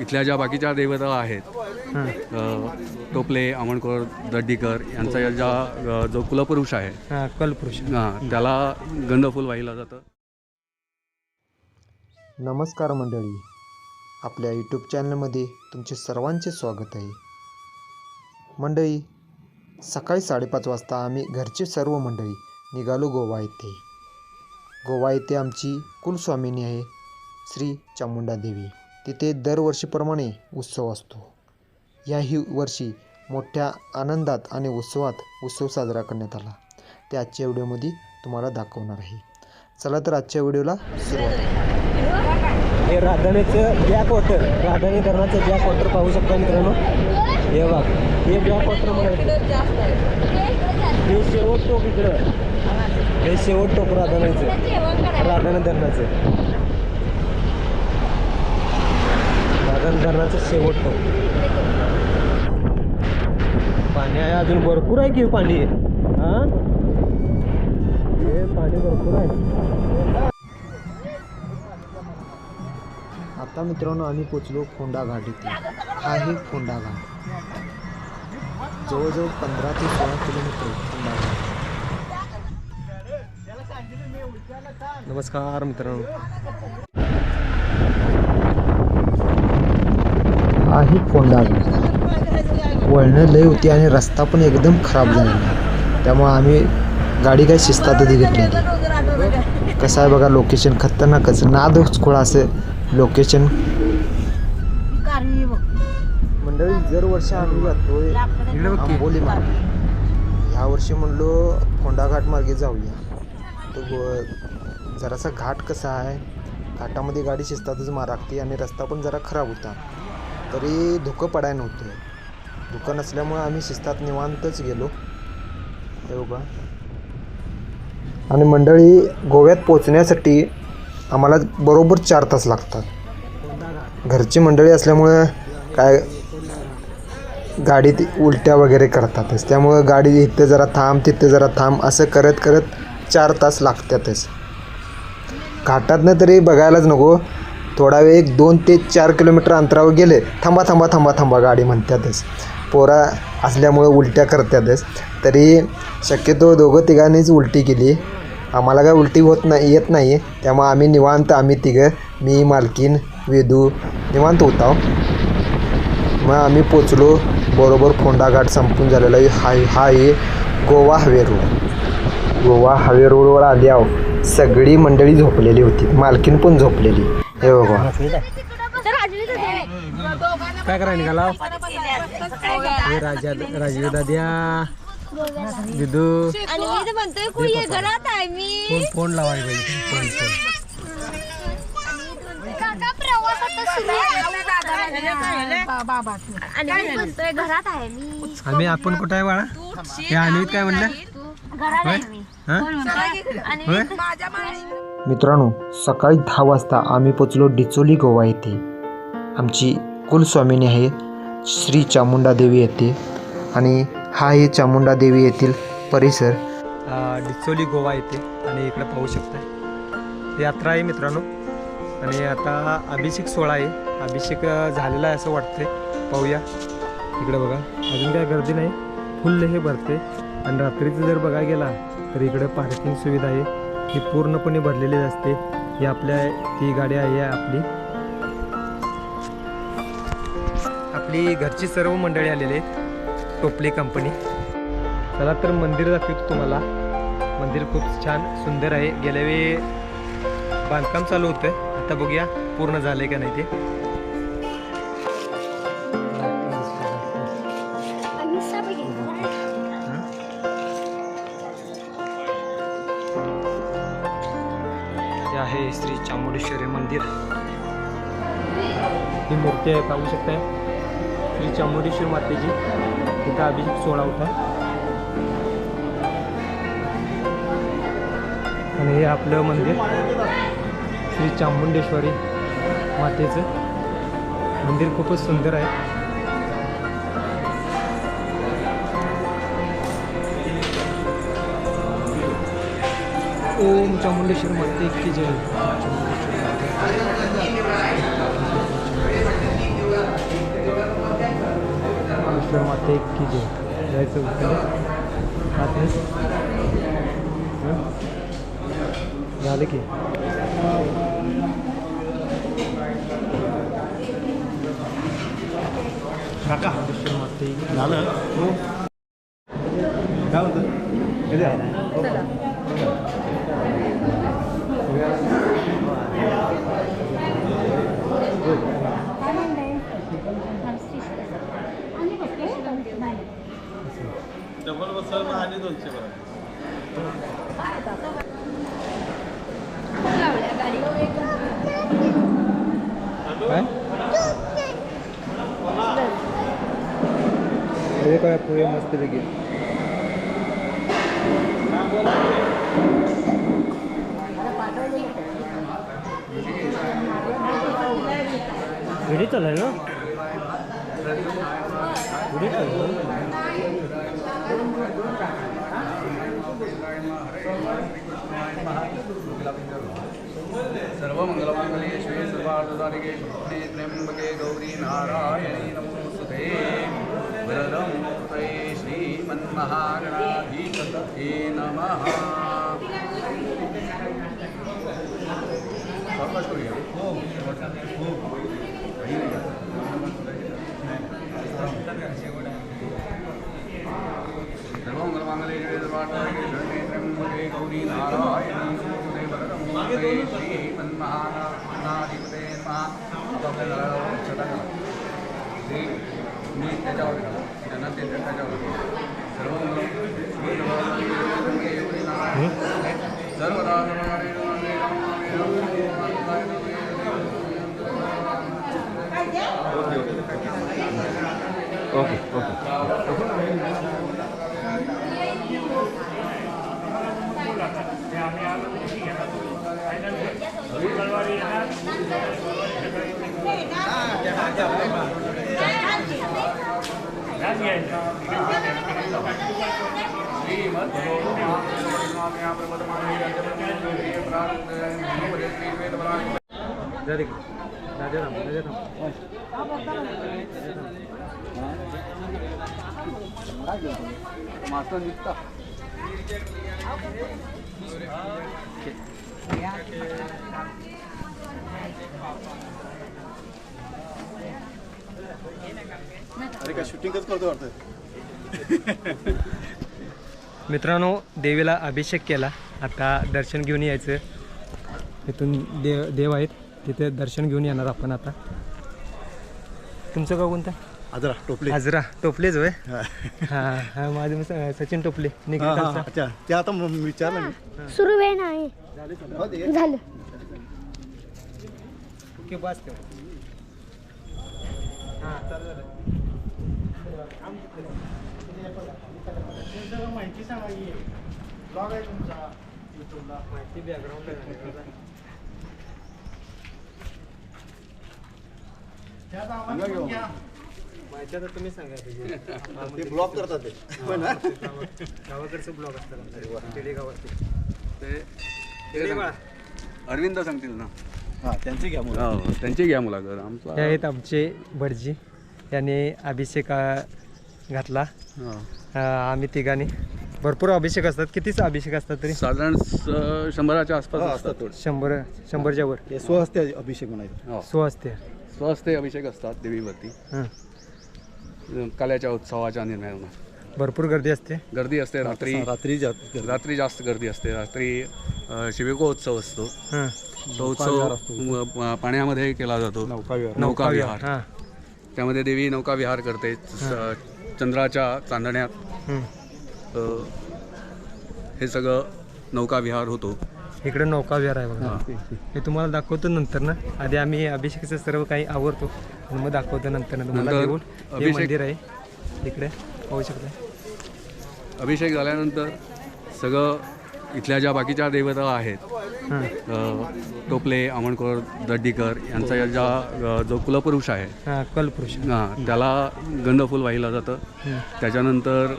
इथल्या ज्या बाकीच्या देवता आहेत हां. टोपले आमणकर दड्डीकर यांचा ज्या जो कुलपुरुष आहे हां कलपुरुष. हां, त्याला गंधफूल वाहिलं जातं. नमस्कार मंडळी. आपल्या यूट्यूब चॅनलमध्ये तुमचे सर्वांचे स्वागत आहे. मंडळी सकाळी साडेपाच वाजता आम्ही घरचे सर्व मंडळी निघालो गोवा येथे गोवा येथे आमची कुलस्वामिनी आहे श्री चामुंडा देवी. तिथे दरवर्षीप्रमाणे उत्सव असतो. याही वर्षी मोठ्या आनंदात आणि उत्सवात उत्सव साजरा करण्यात आला. ते आजच्या व्हिडिओमध्ये तुम्हाला दाखवणार आहे. चला तर आजच्या व्हिडिओला सुरुवात हे राधानेचं ब्लॅक वॉटर राधाने धरणाचं बॅक वॉटर पाहू शकता मित्रांनो. हे बघ हे ब्लॅक वॉटर म्हणायचं हे सर्व तो इकडं हे शेवट टोक राधानाचं. राधाने धरणाचं राधाने धरणाचं शेवट टोक पाणी आहे अजून भरपूर आहे की पाणी? हां? हे पाणी भरपूर आहे. आता मित्रांनो आम्ही पोचलो फोंडा घाट इथे हा आहे फोंडा घाट. जवळजवळ पंधरा ते सोळा किलोमीटर फोंडा घाट. नमस्कार मित्रांनो. आहे फोंडा वळणं लय होती आणि रस्ता पण एकदम खराब झालेला. त्यामुळे आम्ही गाडी काही शिस्तातच घेतलेली कसं आहे बघा लोकेशन खतरनाकच. नादच खोळा असं लोकेशन मंडळी दर वर्षी आम्ही जातोय. आंबोली मार्गे. ह्या वर्षी म्हणलो फोंडाघाट मार्गे जाऊया. तो गो- जरासा घाट कसा आहे? घाटामध्ये गाडी शिस्तातच मारागते आणि रस्ता पण जरा खराब होता. तरी धुकं पडाय नव्हतं. धुकं नसल्यामुळे आम्ही शिस्तात निवांतच गेलो. हे बघा आणि मंडळी गोव्यात पोचण्यासाठी आम्हाला बरोबर चार तास लागतात. घरची मंडळी असल्यामुळं काय गाडीत उलट्या वगैरे करतातच. त्यामुळं गाडी इथं जरा थांब तिथं जरा थांब असं करत करत चार तास लागतातच. घाटातनं तरी बघायलाच नको. थोडा वेळ एक दोन ते चार किलोमीटर अंतरावर गेले थांबा थांबा थांबा थांबा गाडी म्हणतातच. पोरा असल्यामुळं उलट्या करतातच. तरी शक्यतो दोघं तिघांनीच उलटी केली. आम्हाला काय उलटी होत नाही येत नाही. त्यामुळे आम्ही निवांत आम्ही तिघं मी मालकीन वेदू निवांत होता. मग आम्ही पोचलो. बरोबर फोंडाघाट संपून झालेला आहे हा हा आहे गोवा हवे रोड गोवा हवे रोडवर आली आहो सगळी मंडळी झोपलेली होती. मालकीन पण झोपलेली. हे बघा काय करा निघाला? राजा राजीव दाद्या. दिदू. आणि मी तर म्हणतोय कुई घरात आहे मी. फोन फोन लावाय पाहिजे फोन फोन काका प्रवासात सुरू आणि मी म्हणतोय घरात आहे मी. आम्ही आपण कुठं आहे बाळा? हे काय म्हणलं? घरात आहे मी. हा? आणि होय? मित्रांनो सकाळी दहा वाजता आम्ही पोचलो डिचोली गोवा येथे. आमची कुलस्वामिनी आहे श्री चामुंडा देवी येथे. आणि हा आहे चामुंडा देवी येथील परिसर. डिचोली गोवा येते आणि इकडे पाहू शकता यात्रा आहे मित्रांनो. आणि आता अभिषेक सोहळा आहे. अभिषेक अ, झालेला आहे असं वाटतंय. पाहूया. इकडे बघा. अजून काय गर्दी नाही. फुल हे भरते. आणि रात्रीचं जर बघा गेला तर इकडे पार्किंग सुविधा आहे. ही पूर्णपणे भरलेली असते. ही आपल्या ती गाडी आहे आपली. आपली घरची सर्व मंडळी आलेली आहेत. टोपले कंपनी चला तर मंदिर दाखवतो तुम्हाला. मंदिर खूप छान सुंदर आहे. गेल्या वेळी बांधकाम चालू होतं. आता बघूया पूर्ण झालं आहे का नाही ते. आहे श्री चामुंडेश्वरी मंदिर. ही मूर्ती आहे पाहू शकताय. श्री चामुंडेश्वर मातेची. तिथं अभिषेक सोहळा होता आणि हे आपलं मंदिर. श्री चामुंडेश्वरी मातेचं. मंदिर खूपच सुंदर आहे. ओम चामुंडेश्वर माते की जय। चामुंडेश्वर माते की जय। उत्तर आतमध्ये? हं? झालं की काका। चामुंडेश्वर माते झालं डबल बसवलं आणि दोनशे काय? पुढे मस्त लगे व्हिडिओ चालू ना? व्हिडिओ चालू सर्व मंगलमांगल्ये शिवे सर्वार्थसाधिके शरण्ये त्र्यंबके गौरी नारायणी नमोस्तुते वरदं ते श्रीमन्महागणाधीशतये नमः सावकाश करूया. सर्व मंगलमांगल्ये शिवे सर्वार्थसाधिके शरण्ये त्र्यंबके गौरी नारायणी नमोस्तुते वरदं ते श्रीमन्महागणाधिपते नमः आपापल्या घरावर छटा करा ते मी त्याच्यावर घाला त्यांना ते त्याच्यावर घाला. सर्व मंगल श्री सर्वार्थसाधिके गौरी नारायणी सर्वदा ओके ओके झाले की राजा राम राजा राम मास्टर निघता अरे काय शूटिंगच करतो वाटतं. मित्रांनो देवीला अभिषेक केला. आता दर्शन घेऊन यायचं. इथून देव देव आहेत. तिथे दर्शन घेऊन येणार आपण आता. तुमचं गाव कोणतं? आजरा टोपले. आजरा. टोपलेच होय? हा. हा हा माझं सचिन टोपले. ते आता विचारलं सुरू वेळ नाही. हो. झालं. ओके बस हा. माहिती background आहे घेऊ. माहिती आता तुम्ही सांगा पाहिजे. ते ब्लॉक करतात ते पण. गावाकडचं ब्लॉग असतात ते. अरविंद सांगतील ना हा त्यांची घ्या मुलं. हो त्यांची घ्या मुलाखत हे आमचा आहेत आमचे भटजी. याने अभिषेक अ, घातला. हा. अ, आम्ही तिघांनी. भरपूर अभिषेक असतात. कितीच अभिषेक असतात तरी? साधारण स- शंभराच्या आसपास हा, असतात. असतात थोडे. शंभर शंभरच्या वर ते स्वहस्ते अभिषेक म्हणायचं. हो. सो असते स्वस्ते अभिषेक असतात देवीवरती. हं. कल्याच्या उत्सवाच्या निर्णयानं भरपूर गर्दी असते. गर्दी असते रात्री रात्री जात रात्री जास्त गर्दी असते. रात्री अ, शिविकोत्सव असतो. हं. तो उत्सव पाण्यामध्ये केला जातो. नौका विहार हां. त्यामध्ये देवी नौका विहार करते चंद्राच्या चांदण्यात हं. सगळं नौका विहार होतो. इकडे नौका विहार आहे बघा. हे. तुम्हाला दाखवतो नंतर ना. आधी आम्ही अभिषेकाचं सर्व काही आवडतो मग दाखवतो नंतर ना तुम्हाला हे मंदिर आहे. इकडे. पाहू शकता. अभिषेक झाल्यानंतर सगळं इथल्या ज्या बाकीच्या देवता आहेत टोपले आमणकर दड्डीकर यांचा ज्या जो कुलपुरुष आहे. हां कलपुरुष. हां त्याला गंधफूल वाहिलं जातं. त्याच्यानंतर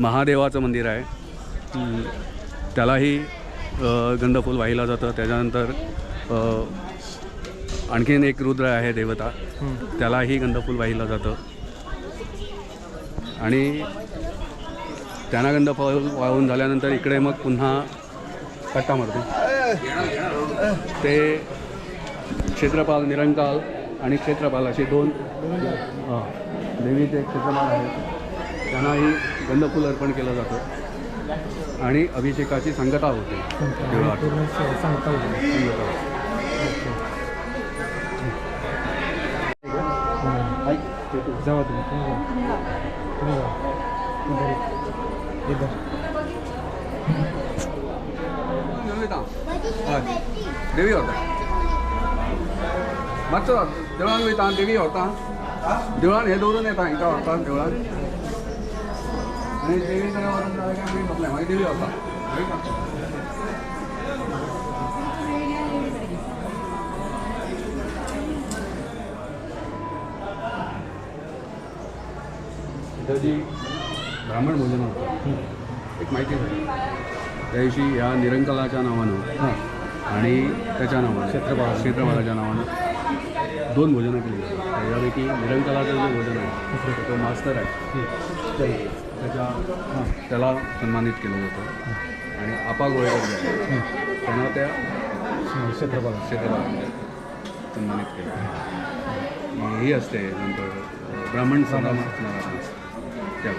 महादेवाचं मंदिर आहे. त्यालाही गंधफूल वाहिलं जातं. त्याच्यानंतर आणखीन एक रुद्र आहे देवता. त्यालाही गंधफूल वाहिलं जातं. आणि त्यांना गंधफूल वाहून झाल्यानंतर इकडे मग पुन्हा कट्टा मारतो. ते क्षेत्रपाल निरंकाल आणि क्षेत्रपाल असे दोन हां देवीचे क्षेत्रपाल आहेत. त्यांनाही गंधफूल अर्पण केलं जातं. आणि अभिषेकाची सांगता होते. देवळात पूर्ण स- सांगता होईल सांगता होते. जावा तुम्ही तुम्ही जावा. तुम्ही जावा. इधर इधर हय देवी होता मातसो देवळान वयता देवी होता देवळान हे दवरून येता हांकां व्हरता देवळान आनी देवी कडेन व्हरून जालें काय आमी बसले मागीर देवी होता इथं जी ब्राह्मण भोजन होतं एक माहिती झाली त्या दिवशी या निरंकलाच्या नावानं आणि त्याच्या नावानं क्षेत्रपाल क्षेत्रपालाच्या नावानं दोन भोजनं केली जातात. त्याच्यापैकी निरंकलाचं जे भोजन आहे तो मास्तर आहे. त्याच्या त्याला सन्मानित केलं जातं. आणि आपा गोळेकर जे आहे त्यांना त्या क्षेत्रपाल क्षेत्रपाल सन्मानित केलं. ही असते नंतर ब्राह्मण समाज त्या